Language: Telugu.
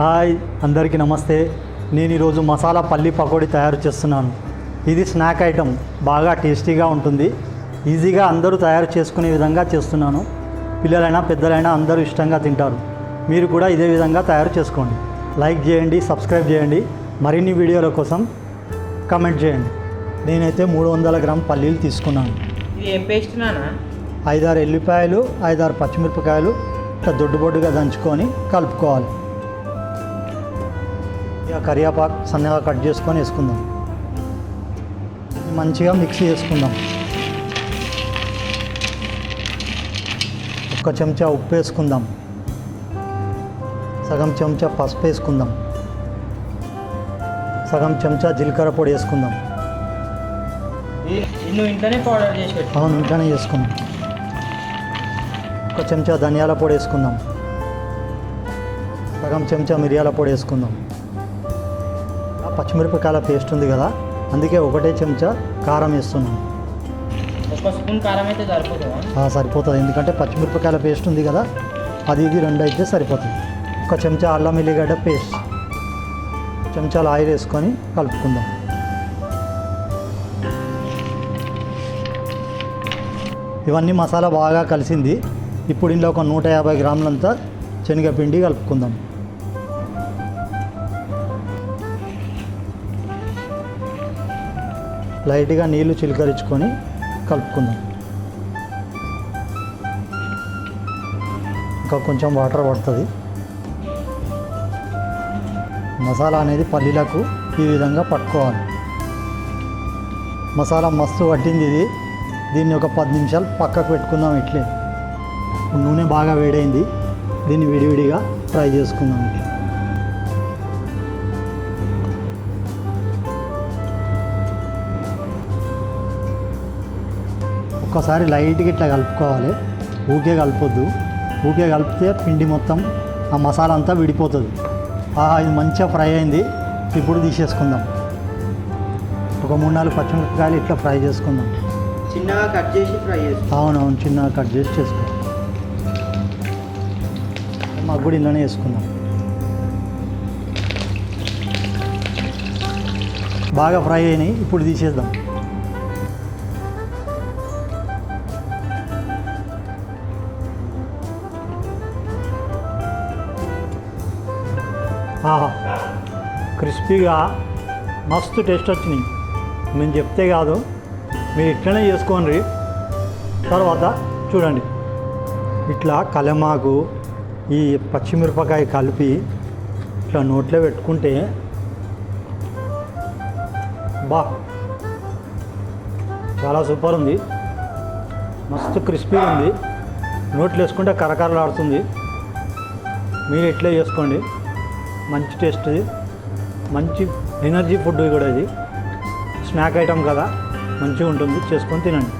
హాయ్ అందరికీ నమస్తే. నేను ఈరోజు మసాలా పల్లి పకోడీ తయారు చేస్తున్నాను. ఇది స్నాక్ ఐటమ్. బాగా టేస్టీగా ఉంటుంది. ఈజీగా అందరూ తయారు చేసుకునే విధంగా చేస్తున్నాను. పిల్లలైనా పెద్దలైనా అందరూ ఇష్టంగా తింటారు. మీరు కూడా ఇదే విధంగా తయారు చేసుకోండి. లైక్ చేయండి సబ్స్క్రైబ్ చేయండి. మరిన్ని వీడియోల కోసం కమెంట్ చేయండి. నేనైతే మూడు వందల గ్రామ్ పల్లీలు తీసుకున్నాను. ఐదారు ఎల్లిపాయలు ఐదారు పచ్చిమిరపకాయలు ఇట్లా దొడ్డు బొడ్డుగా దంచుకొని కలుపుకోవాలి. ఇక కరివేపాకు సన్నగా కట్ చేసుకొని వేసుకుందాం. మంచిగా మిక్స్ చేసుకుందాం. ఒక చెంచా ఉప్పు వేసుకుందాం. సగం చెంచా పసుపు వేసుకుందాం. సగం చెంచా జీలకర్ర పొడి వేసుకుందాం. ఇంట్లోనే పౌడర్ చేసి అవును ఇంట్లోనే చేసుకుందాం. ఒక చెంచా ధనియాల పొడి వేసుకుందాం. సగం చెంచా మిరియాల పొడి వేసుకుందాం. పచ్చిమిరపకాయల పేస్ట్ ఉంది కదా అందుకే ఒకటే చెంచా కారం వేస్తున్నాం ఒక స్పూన్ కారం అయితే సరిపోతుందా? సరిపోతుంది. ఎందుకంటే పచ్చిమిరపకాయల పేస్ట్ ఉంది కదా అది ఇది రెండు అయితే సరిపోతుంది. ఒక చెంచా అల్లం ఎల్లిగడ్డ పేస్ట్ చెంచాలు ఆయిల్ వేసుకొని కలుపుకుందాం. ఇవన్నీ మసాలా బాగా కలిసింది. ఇప్పుడు ఇందులో ఒక నూట యాభై గ్రాములంతా శనగపిండి కలుపుకుందాం. లైట్గా నీళ్ళు చిలకరించుకొని కలుపుకుందాం. ఇంకా కొంచెం వాటర్ పడుతుంది. మసాలా అనేది పల్లీలకు ఈ విధంగా పట్టుకోవాలి. మసాలా మస్తు పట్టింది ఇది. దీన్ని ఒక పది నిమిషాలు పక్కకు పెట్టుకుందాం ఇట్లే. నూనె బాగా వేడైంది. దీన్ని విడివిడిగా ఫ్రై చేసుకుందాం ఇట్లా. ఒక్కసారి లైట్గా ఇట్లా కలుపుకోవాలి. ఊకే కలపొద్దు. ఊకే కలిపితే పిండి మొత్తం ఆ మసాలా అంతా విడిపోతుంది. ఆహా ఇది మంచిగా ఫ్రై అయింది. ఇప్పుడు తీసేసుకుందాం. ఒక మూడు నాలుగు పచ్చిమిరపకాయలు ఇట్లా ఫ్రై చేసుకుందాం. చిన్నగా కట్ చేసి ఫ్రై చేసి అవునవును చిన్నగా కట్ చేసి చేసుకో. మాకు కూడా ఇంట్లోనే వేసుకుందాం. బాగా ఫ్రై అయినాయి. ఇప్పుడు తీసేద్దాం. క్రిస్పీగా మస్తు టేస్ట్ వచ్చినాయి. మేము చెప్తే కాదు మీరు ఇట్లనే చేసుకోండి. తర్వాత చూడండి. ఇట్లా కలమాకు ఈ పచ్చిమిరపకాయ కలిపి ఇట్లా నోట్లో పెట్టుకుంటే బా చాలా సూపర్ ఉంది. మస్తు క్రిస్పీగా ఉంది. నోట్లు వేసుకుంటే కరకరలాడుతుంది. మీరు ఇట్లే చేసుకోండి. మంచి టేస్ట్ ఇది. మంచి ఎనర్జీ ఫుడ్ కూడా ఇది. స్నాక్ ఐటమ్ కదా. మంచిగా ఉంటుంది. చేసుకొని తినండి.